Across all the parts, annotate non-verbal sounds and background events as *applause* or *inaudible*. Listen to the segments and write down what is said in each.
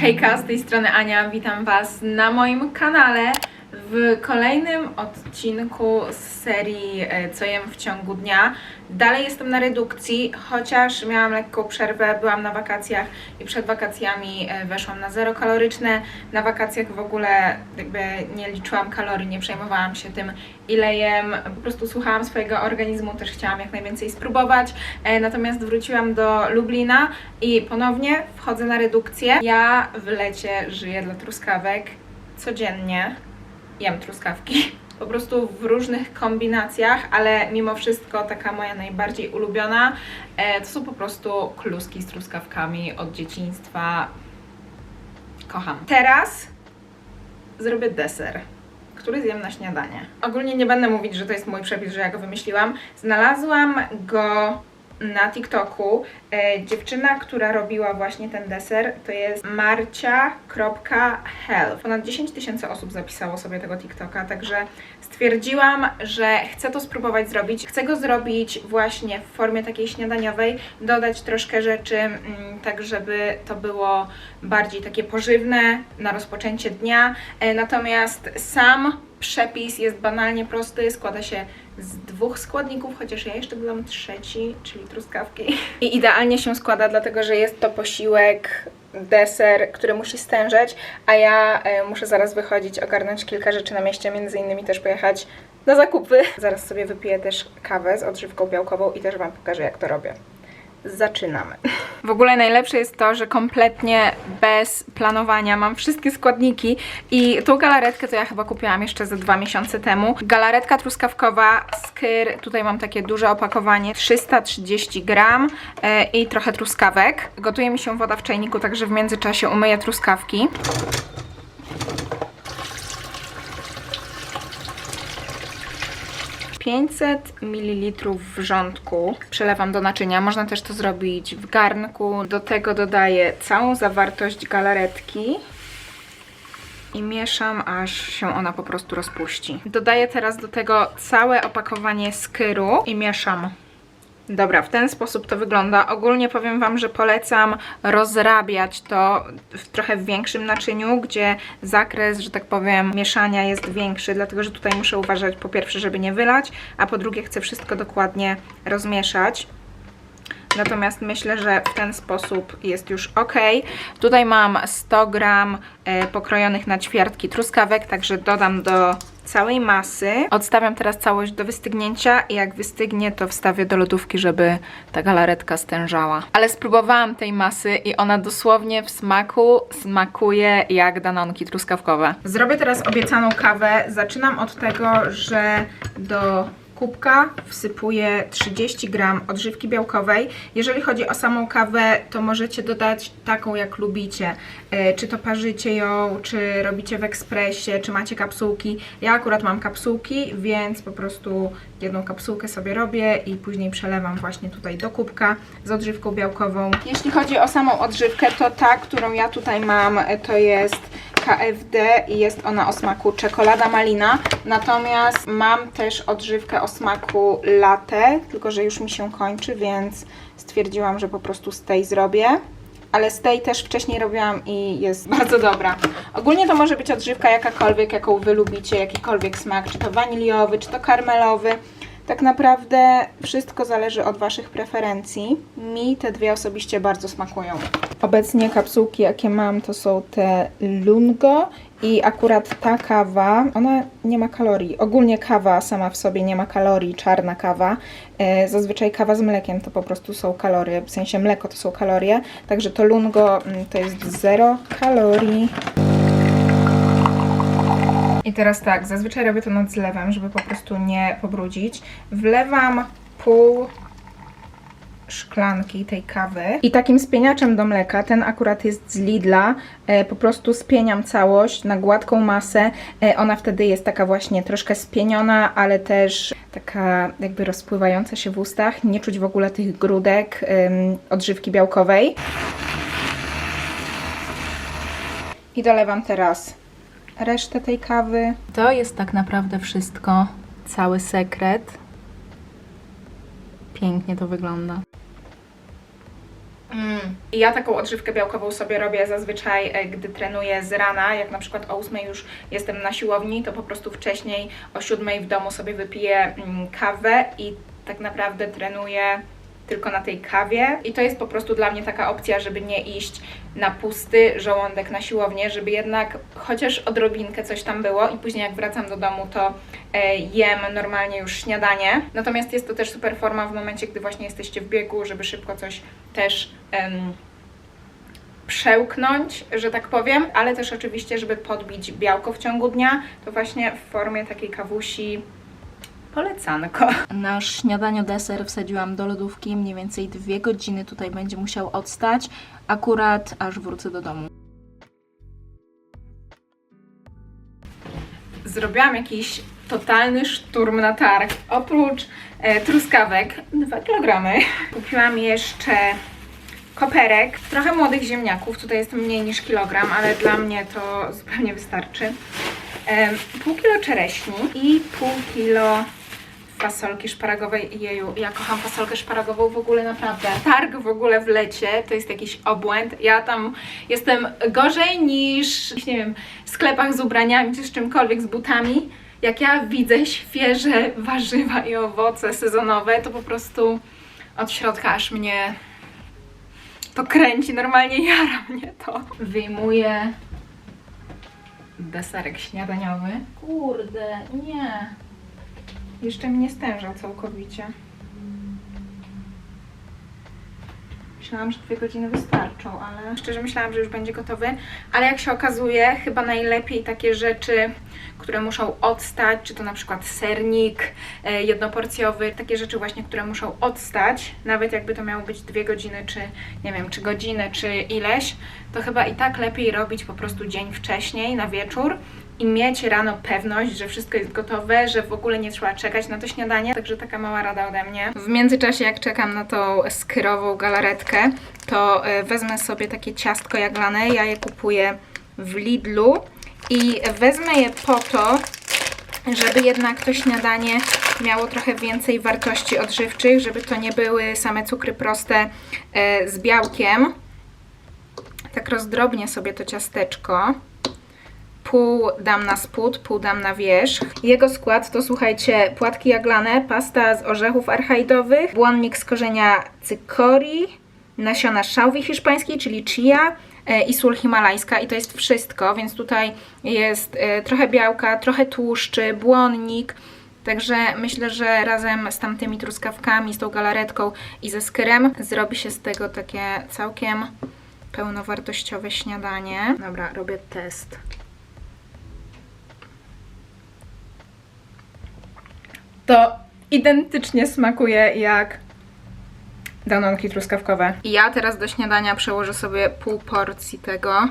Hejka, z tej strony Ania, witam Was na moim kanale w kolejnym odcinku z serii e, Co jem w ciągu dnia. Dalej jestem na redukcji, chociaż miałam lekką przerwę, byłam na wakacjach i przed wakacjami e, weszłam na zero kaloryczne. Na wakacjach w ogóle jakby nie liczyłam kalorii, nie przejmowałam się tym ile jem, po prostu słuchałam swojego organizmu, też chciałam jak najwięcej spróbować. E, Natomiast wróciłam do Lublina i ponownie wchodzę na redukcję. Ja w lecie żyję dla truskawek codziennie jem truskawki. *laughs* Po prostu w różnych kombinacjach, ale mimo wszystko taka moja najbardziej ulubiona e, to są po prostu kluski z truskawkami od dzieciństwa. Kocham. Teraz zrobię deser, który zjem na śniadanie. Ogólnie nie będę mówić, że to jest mój przepis, że ja go wymyśliłam. Znalazłam go na TikToku. E, dziewczyna, która robiła właśnie ten deser, to jest marcia.health. Ponad 10 tysięcy osób zapisało sobie tego TikToka, także stwierdziłam, że chcę to spróbować zrobić. Chcę go zrobić właśnie w formie takiej śniadaniowej, dodać troszkę rzeczy, mm, tak żeby to było bardziej takie pożywne na rozpoczęcie dnia. E, Natomiast sam przepis jest banalnie prosty, składa się z dwóch składników, chociaż ja jeszcze dodam trzeci, czyli truskawki. I idealnie się składa, dlatego że jest to posiłek, deser, który musi stężeć, a ja e, muszę zaraz wychodzić, ogarnąć kilka rzeczy na mieście, między innymi też pojechać na zakupy. Zaraz sobie wypiję też kawę z odżywką białkową i też Wam pokażę, jak to robię. Zaczynamy. W ogóle najlepsze jest to, że kompletnie bez planowania mam wszystkie składniki i tą galaretkę to ja chyba kupiłam jeszcze ze dwa miesiące temu. Galaretka truskawkowa, skyr, tutaj mam takie duże opakowanie, 330 gram e, i trochę truskawek. Gotuje mi się woda w czajniku, także w międzyczasie umyję truskawki. ...500 ml wrzątku przelewam do naczynia. Można też to zrobić w garnku. Do tego dodaję całą zawartość galaretki i mieszam, aż się ona po prostu rozpuści. Dodaję teraz do tego całe opakowanie skyru i mieszam. Dobra, w ten sposób to wygląda. Ogólnie powiem Wam, że polecam rozrabiać to w trochę większym naczyniu, gdzie zakres, że tak powiem, mieszania jest większy, dlatego że tutaj muszę uważać po pierwsze, żeby nie wylać, a po drugie chcę wszystko dokładnie rozmieszać. Natomiast myślę, że w ten sposób jest już ok. Tutaj mam 100 gram e, pokrojonych na ćwiartki truskawek, także dodam do całej masy. Odstawiam teraz całość do wystygnięcia i jak wystygnie, to wstawię do lodówki, żeby ta galaretka stężała. Ale spróbowałam tej masy i ona dosłownie w smaku smakuje jak danonki truskawkowe. Zrobię teraz obiecaną kawę. Zaczynam od tego, że do kubka wsypuję 30 gram odżywki białkowej. Jeżeli chodzi o samą kawę, to możecie dodać taką jak lubicie. E, Czy to parzycie ją, czy robicie w ekspresie, czy macie kapsułki. Ja akurat mam kapsułki, więc po prostu jedną kapsułkę sobie robię i później przelewam właśnie tutaj do kubka z odżywką białkową. Jeśli chodzi o samą odżywkę, to ta, którą ja tutaj mam, e, to jest KFD i jest ona o smaku czekolada malina. Natomiast mam też odżywkę o smaku latte, tylko że już mi się kończy, więc stwierdziłam, że po prostu z tej zrobię. Ale z tej też wcześniej robiłam i jest *laughs* bardzo dobra. Ogólnie to może być odżywka jakakolwiek, jaką Wy lubicie, jakikolwiek smak, czy to waniliowy, czy to karmelowy. Tak naprawdę wszystko zależy od Waszych preferencji. Mi te dwie osobiście bardzo smakują. Obecnie kapsułki, jakie mam, to są te Lungo i akurat ta kawa, ona nie ma kalorii. Ogólnie kawa sama w sobie nie ma kalorii, czarna kawa. E, Zazwyczaj kawa z mlekiem to po prostu są kalorie, w sensie mleko to są kalorie. Także to Lungo mm, to jest zero kalorii. I teraz tak, zazwyczaj robię to nad zlewem, żeby po prostu nie pobrudzić. Wlewam pół szklanki tej kawy. I takim spieniaczem do mleka, ten akurat jest z Lidla, e, po prostu spieniam całość na gładką masę. E, ona wtedy jest taka właśnie troszkę spieniona, ale też taka jakby rozpływająca się w ustach. Nie czuć w ogóle tych grudek em, odżywki białkowej. I dolewam teraz resztę tej kawy. To jest tak naprawdę wszystko, cały sekret. Pięknie to wygląda. Mm. I ja taką odżywkę białkową sobie robię zazwyczaj, e, gdy trenuję z rana, jak na przykład o 8 już jestem na siłowni, to po prostu wcześniej o 7 w domu sobie wypiję mm, kawę i tak naprawdę trenuję tylko na tej kawie. I to jest po prostu dla mnie taka opcja, żeby nie iść na pusty żołądek na siłownię, żeby jednak chociaż odrobinkę coś tam było i później jak wracam do domu, to e, jem normalnie już śniadanie. Natomiast jest to też super forma w momencie, gdy właśnie jesteście w biegu, żeby szybko coś też przełknąć, że tak powiem, ale też oczywiście, żeby podbić białko w ciągu dnia, to właśnie w formie takiej kawusi polecanko. Nasz śniadanie deser wsadziłam do lodówki, mniej więcej dwie godziny tutaj będzie musiał odstać, akurat aż wrócę do domu. Zrobiłam jakiś totalny szturm na targ. Oprócz e, truskawek, 2 kg, kupiłam jeszcze koperek, trochę młodych ziemniaków, tutaj jest mniej niż kilogram, ale dla mnie to zupełnie wystarczy. Em, pół kilo czereśni i pół kilo fasolki szparagowej. Jeju, ja kocham fasolkę szparagową w ogóle naprawdę. Targ w ogóle w lecie to jest jakiś obłęd. Ja tam jestem gorzej niż, nie wiem, w sklepach z ubraniami czy z czymkolwiek, z butami. Jak ja widzę świeże warzywa i owoce sezonowe, to po prostu od środka aż mnie to kręci, normalnie jara mnie to. Wyjmuję deserek śniadaniowy. Kurde, nie. Jeszcze mi nie stężał całkowicie. Myślałam, że dwie godziny wystarczą, ale szczerze myślałam, że już będzie gotowy. Ale jak się okazuje, chyba najlepiej takie rzeczy, które muszą odstać, czy to na przykład sernik e, jednoporcjowy, takie rzeczy właśnie, które muszą odstać, nawet jakby to miało być dwie godziny, czy nie wiem, czy godzinę, czy ileś, to chyba i tak lepiej robić po prostu dzień wcześniej, na wieczór, i mieć rano pewność, że wszystko jest gotowe, że w ogóle nie trzeba czekać na to śniadanie. Także taka mała rada ode mnie. W międzyczasie, jak czekam na tą skyrową galaretkę, to e, wezmę sobie takie ciastko jaglane. Ja je kupuję w Lidlu i wezmę je po to, żeby jednak to śniadanie miało trochę więcej wartości odżywczych, żeby to nie były same cukry proste e, z białkiem. Tak rozdrobnię sobie to ciasteczko pół dam na spód, pół dam na wierzch. Jego skład to słuchajcie, płatki jaglane, pasta z orzechów archaidowych, błonnik z korzenia cykorii, nasiona szałwi hiszpańskiej, czyli chia e, i sól himalajska i to jest wszystko, więc tutaj jest e, trochę białka, trochę tłuszczy, błonnik, Także myślę, że razem z tamtymi truskawkami, z tą galaretką i ze skyrem zrobi się z tego takie całkiem pełnowartościowe śniadanie. Dobra, robię test. To identycznie smakuje jak danonki truskawkowe. Ja teraz do śniadania przełożę sobie pół porcji tego.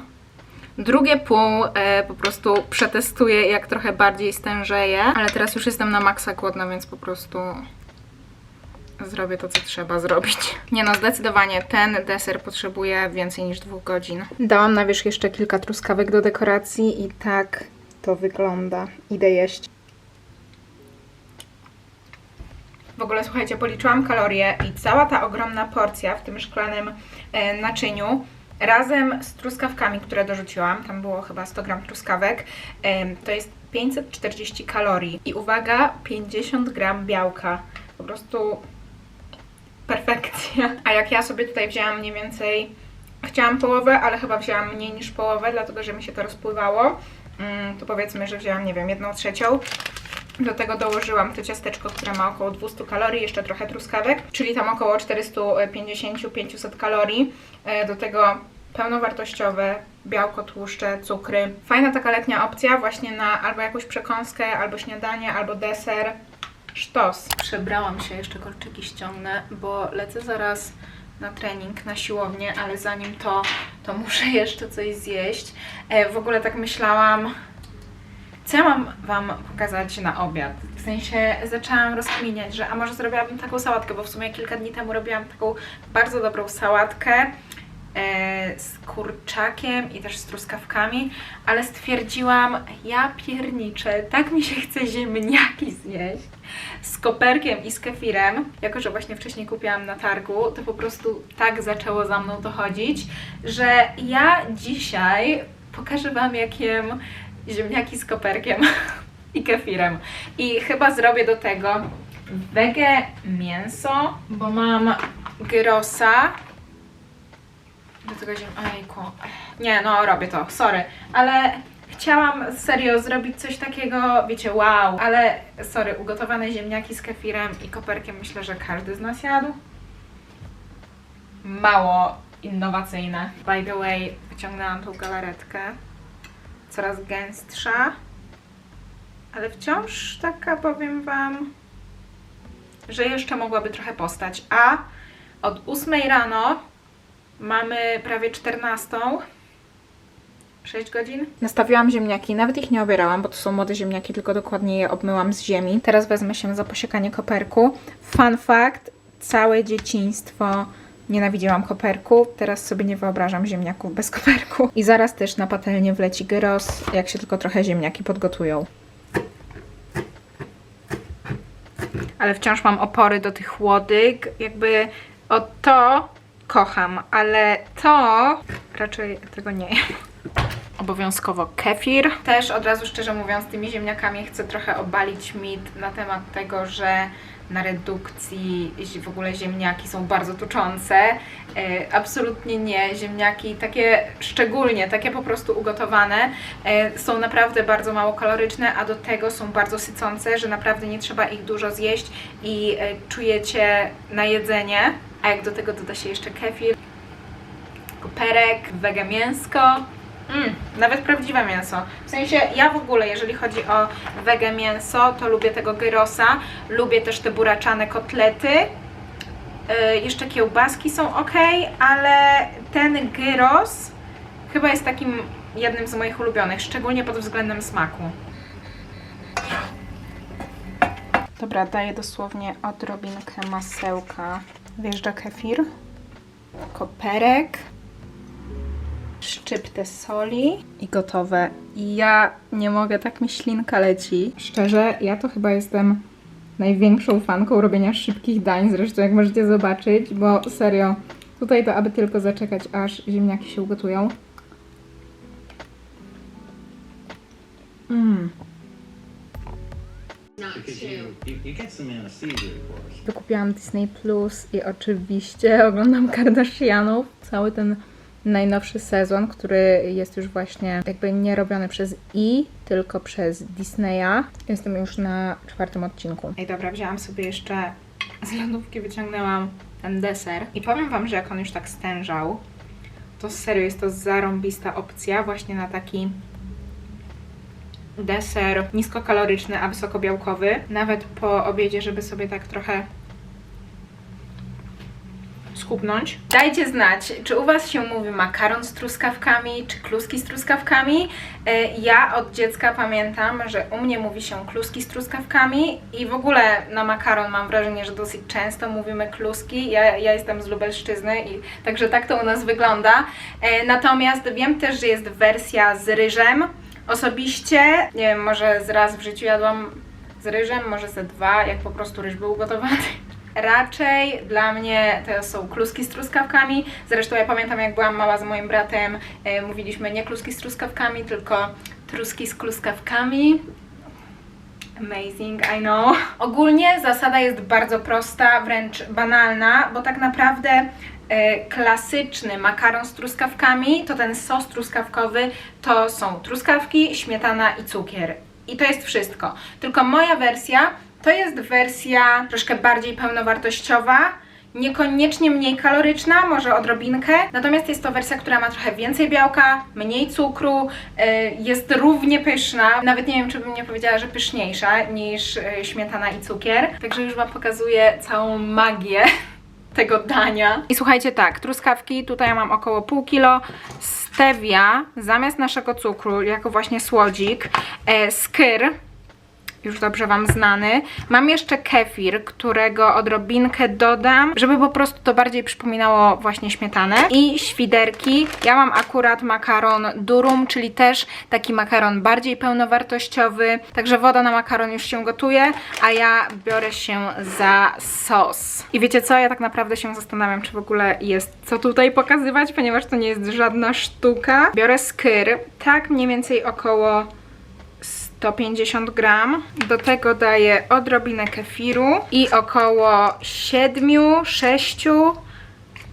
Drugie pół e, po prostu przetestuję, jak trochę bardziej stężeje, ale teraz już jestem na maksa głodna, więc po prostu zrobię to, co trzeba zrobić. Nie no, zdecydowanie ten deser potrzebuje więcej niż dwóch godzin. Dałam na wierzch jeszcze kilka truskawek do dekoracji i tak to wygląda. Idę jeść. W ogóle słuchajcie, policzyłam kalorie i cała ta ogromna porcja w tym szklanym e, naczyniu razem z truskawkami, które dorzuciłam, tam było chyba 100 gram truskawek, to jest 540 kalorii i uwaga, 50 gram białka. Po prostu perfekcja. A jak ja sobie tutaj wzięłam mniej więcej, chciałam połowę, ale chyba wzięłam mniej niż połowę, dlatego że mi się to rozpływało, mm, to powiedzmy, że wzięłam, nie wiem, jedną trzecią. Do tego dołożyłam to ciasteczko, które ma około 200 kalorii, jeszcze trochę truskawek, czyli tam około 450-500 kalorii. E, Do tego pełnowartościowe białko, tłuszcze, cukry. Fajna taka letnia opcja właśnie na albo jakąś przekąskę, albo śniadanie, albo deser. Sztos. Przebrałam się, jeszcze kolczyki ściągnę, bo lecę zaraz na trening, na siłownię, ale zanim to, to muszę jeszcze coś zjeść. E, W ogóle tak myślałam, co ja mam Wam pokazać na obiad? W sensie zaczęłam rozkminiać, że a może zrobiłabym taką sałatkę, bo w sumie kilka dni temu robiłam taką bardzo dobrą sałatkę e, z kurczakiem i też z truskawkami, ale stwierdziłam, ja pierniczę, tak mi się chce ziemniaki zjeść z koperkiem i z kefirem. Jako, że właśnie wcześniej kupiłam na targu, to po prostu tak zaczęło za mną to chodzić, że ja dzisiaj pokażę Wam, jak jem ziemniaki z koperkiem *laughs* i kefirem. I chyba zrobię do tego wege mięso, bo mam gyrosa. Do tego ziem... Ojku. Nie, no robię to, sorry. Ale chciałam serio zrobić coś takiego, wiecie, wow. Ale sorry, ugotowane ziemniaki z kefirem i koperkiem myślę, że każdy z nas jadł. Mało innowacyjne. By the way, wyciągnęłam tą galaretkę. Coraz gęstsza. Ale wciąż taka, powiem Wam, że jeszcze mogłaby trochę postać. A od 8 rano mamy prawie 14. 6 godzin. Nastawiłam ziemniaki, nawet ich nie obierałam, bo to są młode ziemniaki, tylko dokładnie je obmyłam z ziemi. Teraz wezmę się za posiekanie koperku. Fun fact, całe dzieciństwo nienawidziłam koperku, teraz sobie nie wyobrażam ziemniaków bez koperku. I zaraz też na patelnię wleci gyros, jak się tylko trochę ziemniaki podgotują. ale wciąż mam opory do tych łodyg. Jakby o to kocham, ale to raczej tego nie jem. Obowiązkowo kefir. Też od razu szczerze mówiąc, tymi ziemniakami chcę trochę obalić mit na temat tego, że na redukcji w ogóle ziemniaki są bardzo tuczące. E, absolutnie nie. Ziemniaki takie szczególnie, takie po prostu ugotowane e, są naprawdę bardzo mało kaloryczne, a do tego są bardzo sycące, że naprawdę nie trzeba ich dużo zjeść i e, czujecie najedzenie. A jak do tego doda się jeszcze kefir, koperek, wege mięsko, Mm, nawet prawdziwe mięso. W sensie ja w ogóle, jeżeli chodzi o wege mięso, to lubię tego gyrosa, lubię też te buraczane kotlety. Yy, jeszcze kiełbaski są ok, ale ten gyros chyba jest takim jednym z moich ulubionych, szczególnie pod względem smaku. Dobra, daję dosłownie odrobinkę masełka. Wjeżdża kefir, koperek, szczyptę soli i gotowe. I ja nie mogę, tak mi ślinka leci. Szczerze, ja to chyba jestem największą fanką robienia szybkich dań, zresztą jak możecie zobaczyć, bo serio, tutaj to aby tylko zaczekać, aż ziemniaki się ugotują. Mmm. Wykupiłam Disney Plus i oczywiście oglądam Kardashianów. Cały ten najnowszy sezon, który jest już właśnie jakby nie robiony przez I, tylko przez Disneya. Jestem już na czwartym odcinku. Ej, dobra, wzięłam sobie jeszcze z lodówki, wyciągnęłam ten deser i powiem Wam, że jak on już tak stężał, to serio jest to zarąbista opcja właśnie na taki deser niskokaloryczny, a wysokobiałkowy. Nawet po obiedzie, żeby sobie tak trochę skupnąć. Dajcie znać, czy u Was się mówi makaron z truskawkami, czy kluski z truskawkami. E, Ja od dziecka pamiętam, że u mnie mówi się kluski z truskawkami i w ogóle na makaron mam wrażenie, że dosyć często mówimy kluski. Ja, ja jestem z Lubelszczyzny i także tak to u nas wygląda. E, Natomiast wiem też, że jest wersja z ryżem. Osobiście, nie wiem, może z raz w życiu jadłam z ryżem, może ze dwa, jak po prostu ryż był gotowany. Raczej dla mnie to są kluski z truskawkami. Zresztą ja pamiętam, jak byłam mała z moim bratem, e, mówiliśmy nie kluski z truskawkami, tylko truski z kluskawkami. Amazing, I know. Ogólnie zasada jest bardzo prosta, wręcz banalna, bo tak naprawdę e, klasyczny makaron z truskawkami, to ten sos truskawkowy to są truskawki, śmietana i cukier. I to jest wszystko. Tylko moja wersja to jest wersja troszkę bardziej pełnowartościowa, niekoniecznie mniej kaloryczna, może odrobinkę. Natomiast jest to wersja, która ma trochę więcej białka, mniej cukru, y, jest równie pyszna. Nawet nie wiem, czy bym nie powiedziała, że pyszniejsza niż y, śmietana i cukier. Także już Wam pokazuję całą magię *laughs* tego dania. I słuchajcie, tak, truskawki, tutaj mam około pół kilo, stevia zamiast naszego cukru, jako właśnie słodzik, e, skyr, już dobrze Wam znany. Mam jeszcze kefir, którego odrobinkę dodam, żeby po prostu to bardziej przypominało właśnie śmietanę. I świderki. Ja mam akurat makaron durum, czyli też taki makaron bardziej pełnowartościowy. Także woda na makaron już się gotuje, a ja biorę się za sos. I wiecie co? Ja tak naprawdę się zastanawiam, czy w ogóle jest co tutaj pokazywać, ponieważ to nie jest żadna sztuka. Biorę skyr, tak mniej więcej około 150 gram. Do tego daję odrobinę kefiru i około 7-6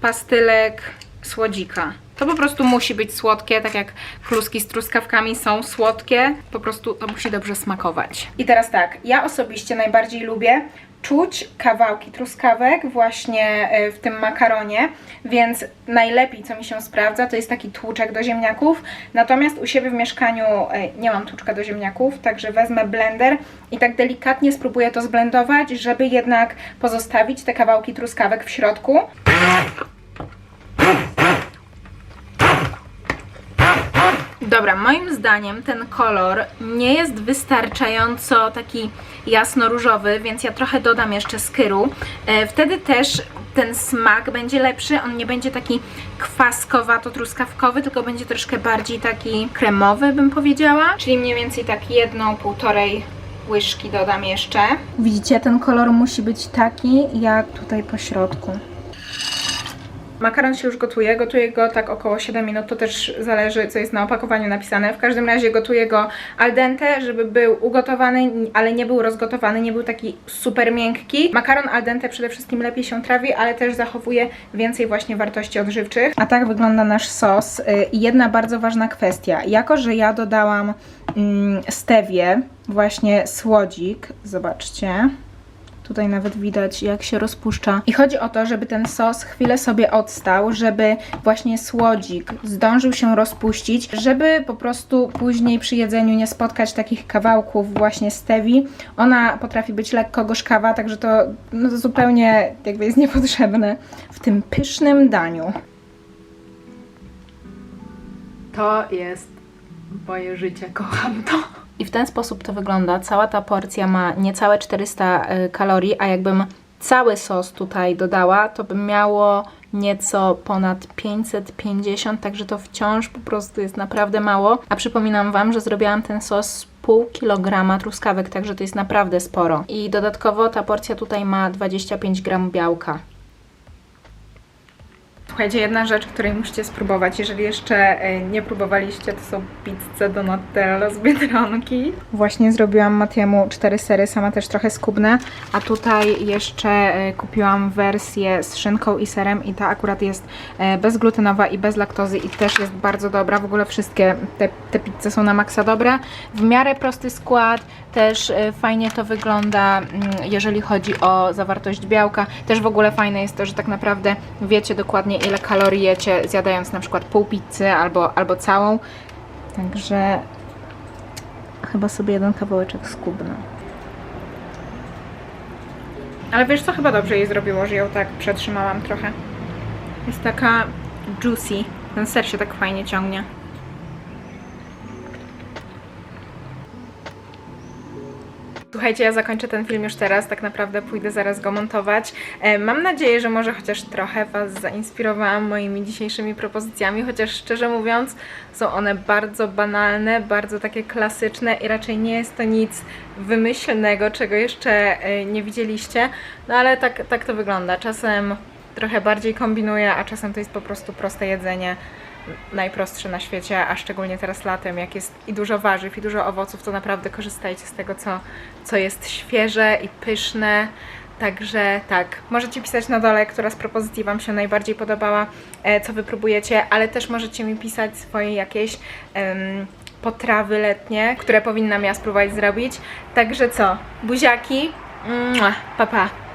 pastylek słodzika. To po prostu musi być słodkie, tak jak kluski z truskawkami są słodkie. Po prostu to musi dobrze smakować. I teraz tak, ja osobiście najbardziej lubię czuć kawałki truskawek właśnie e, w tym makaronie, więc najlepiej co mi się sprawdza to jest taki tłuczek do ziemniaków, natomiast u siebie w mieszkaniu e, nie mam tłuczka do ziemniaków, także wezmę blender i tak delikatnie spróbuję to zblendować, żeby jednak pozostawić te kawałki truskawek w środku. Dobra, moim zdaniem ten kolor nie jest wystarczająco taki jasno-różowy, więc ja trochę dodam jeszcze skyru. E, wtedy też ten smak będzie lepszy, on nie będzie taki kwaskowato-truskawkowy, tylko będzie troszkę bardziej taki kremowy, bym powiedziała. Czyli mniej więcej tak jedną, półtorej łyżki dodam jeszcze. Widzicie, ten kolor musi być taki, jak tutaj po środku. Makaron się już gotuje, gotuję go tak około 7 minut, to też zależy co jest na opakowaniu napisane. W każdym razie gotuję go al dente, żeby był ugotowany, ale nie był rozgotowany, nie był taki super miękki. Makaron al dente przede wszystkim lepiej się trawi, ale też zachowuje więcej właśnie wartości odżywczych. A tak wygląda nasz sos. Y, I jedna bardzo ważna kwestia. Jako, że ja dodałam mm, stewię, właśnie słodzik, zobaczcie, Tutaj nawet widać, jak się rozpuszcza. I chodzi o to, żeby ten sos chwilę sobie odstał, żeby właśnie słodzik zdążył się rozpuścić, żeby po prostu później przy jedzeniu nie spotkać takich kawałków właśnie stewi. Ona potrafi być lekko gorzkawa, także to, no to zupełnie jakby jest niepotrzebne w tym pysznym daniu. To jest moje życie, kocham to. I w ten sposób to wygląda. Cała ta porcja ma niecałe 400 y, kalorii, a jakbym cały sos tutaj dodała, to by miało nieco ponad 550, także to wciąż po prostu jest naprawdę mało. A przypominam Wam, że zrobiłam ten sos z pół kilograma truskawek, także to jest naprawdę sporo. I dodatkowo ta porcja tutaj ma 25 gram białka. Słuchajcie, jedna rzecz, której musicie spróbować, jeżeli jeszcze e, nie próbowaliście, to są pizze Donatello z Biedronki. Właśnie zrobiłam Matiemu cztery sery, sama też trochę skubne, a tutaj jeszcze e, kupiłam wersję z szynką i serem i ta akurat jest e, bezglutenowa i bez laktozy i też jest bardzo dobra. W ogóle wszystkie te, te pizze są na maksa dobre. W miarę prosty skład, też fajnie to wygląda, mm, jeżeli chodzi o zawartość białka. Też w ogóle fajne jest to, że tak naprawdę wiecie dokładnie ile kalorii jecie, zjadając na przykład pół pizzy albo, albo całą. Także chyba sobie jeden kawałeczek skubnę. Ale wiesz co, chyba dobrze jej zrobiło, że ją tak przetrzymałam trochę. Jest taka juicy. Ten ser się tak fajnie ciągnie. Słuchajcie, ja zakończę ten film już teraz, tak naprawdę pójdę zaraz go montować. E, Mam nadzieję, że może chociaż trochę Was zainspirowałam moimi dzisiejszymi propozycjami, chociaż szczerze mówiąc są one bardzo banalne, bardzo takie klasyczne i raczej nie jest to nic wymyślnego, czego jeszcze e, nie widzieliście, no ale tak, tak to wygląda. Czasem trochę bardziej kombinuję, a czasem to jest po prostu proste jedzenie najprostsze na świecie, a szczególnie teraz latem, jak jest i dużo warzyw, i dużo owoców, to naprawdę korzystajcie z tego, co, co jest świeże i pyszne. Także tak, możecie pisać na dole, która z propozycji Wam się najbardziej podobała, e, co wypróbujecie, ale też możecie mi pisać swoje jakieś em, potrawy letnie, które powinnam ja spróbować zrobić. Także co, buziaki, Mua, pa pa.